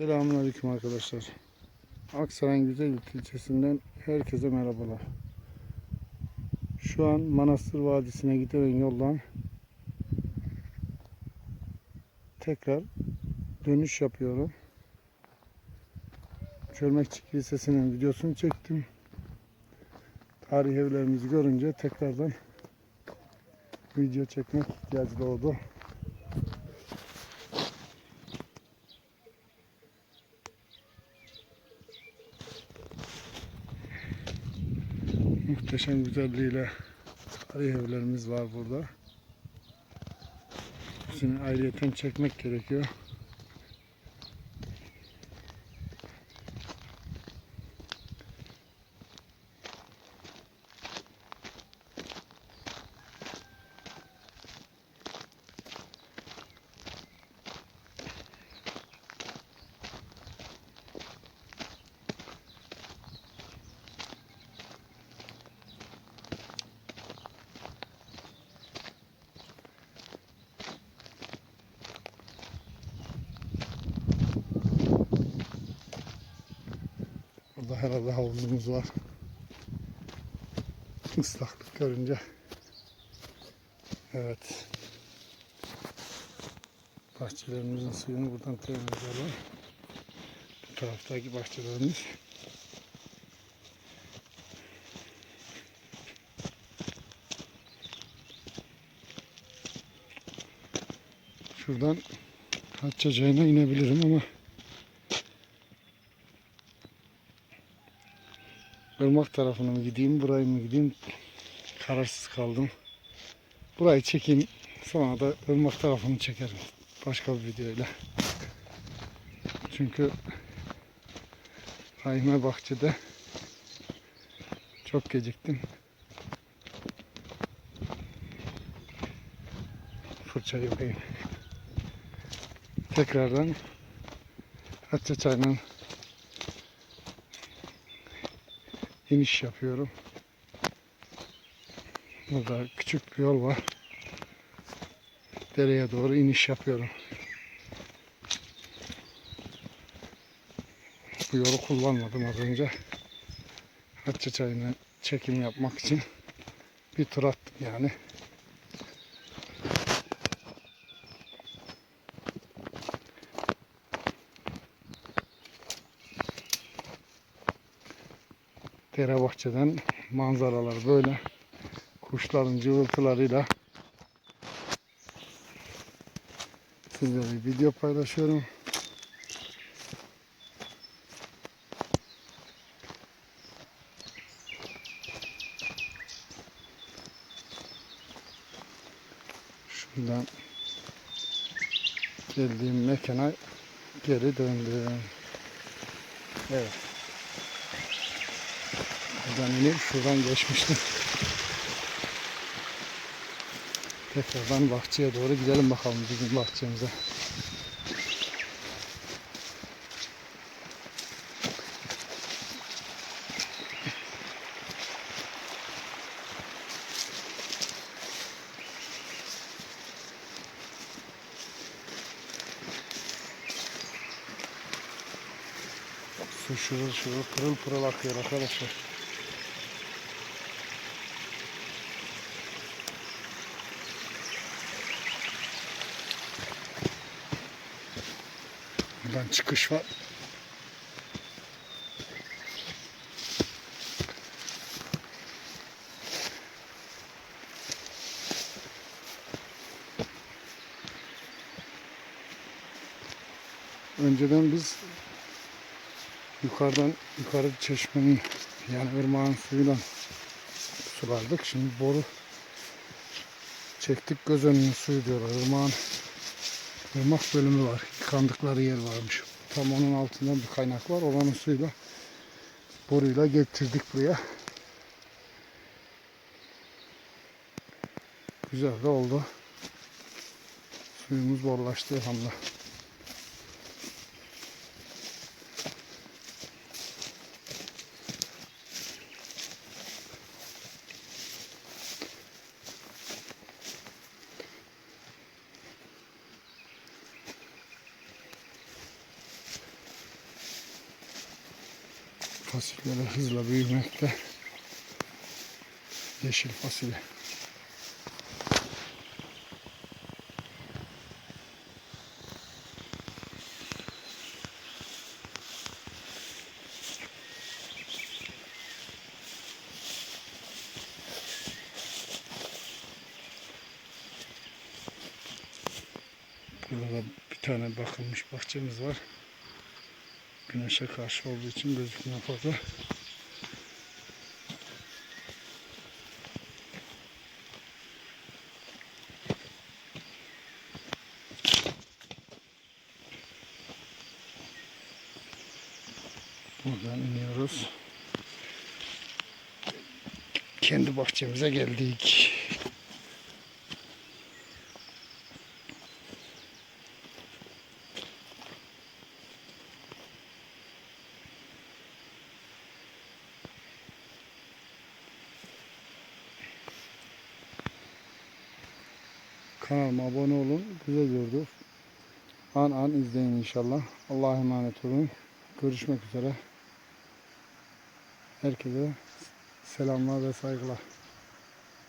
Selamünaleyküm arkadaşlar. Aksaray'ın Güzellik ilçesinden herkese merhabalar. Şu an Manastır Vadisi'ne giden yoldan tekrar dönüş yapıyorum. Çölmekçi Kilisesi'nin videosunu çektim. Tarih evlerimizi görünce tekrardan video çekmek ihtiyacı doğdu. Muhteşem güzelliğiyle tarih evlerimiz var burada. Hepsini ayrıyeten çekmek gerekiyor. Herhalde havuzumuz var. Islaklık görünce. Evet. Bahçelerimizin suyunu buradan temizleyelim. Bu taraftaki bahçelerimiz. Şuradan Hatça Çayı'na inebilirim ama Irmak tarafına mı gideyim, buraya mı gideyim? Kararsız kaldım. Burayı çekeyim. Sonra da ırmak tarafını çekerim. Başka bir videoyla. Çünkü Rahime Bahçe'de çok geciktim. Fırçayı yapayım. Tekrardan Hatça Çayı'nın iniş yapıyorum. Burada küçük bir yol var. Dereye doğru iniş yapıyorum. Bu yolu kullanmadım az önce. Hatça çayını çekim yapmak için bir tur attım yani. Dere bahçeden manzaralar böyle. Kuşların cıvıltılarıyla sizlere video paylaşıyorum. Şuradan geldiğim mekana geri döndüm. Evet. Buradan inip şuradan geçmiştim. Tekrardan bahçeye doğru gidelim bakalım bizim bahçemize. Su şurul şurul pırıl pırıl akıyor arkadaşlar. Buradan çıkış var. Önceden biz yukarıdan yukarı çeşmenin yani ırmağın suyuyla sulardık. Şimdi boru çektik göz önünün suyu diyorlar. Irmağın ırmak bölümü var. Yıkandıkları yer varmış. Tam onun altında bir kaynak var. Oranın suyuyla boruyla getirdik buraya. Güzel de oldu. Suyumuz bollaştı elhamdülillah. Fasulyeler hızla büyümekte. Yeşil fasulye. Burada bir tane bakılmış bahçemiz var. Güneşe karşı olduğu için gözükmüyor fazla. Buradan iniyoruz. Kendi bahçemize geldik. Kanalıma abone olun. Güzel gördük. An an izleyin inşallah. Allah'a emanet olun. Görüşmek üzere. Herkese selamlar ve saygılar.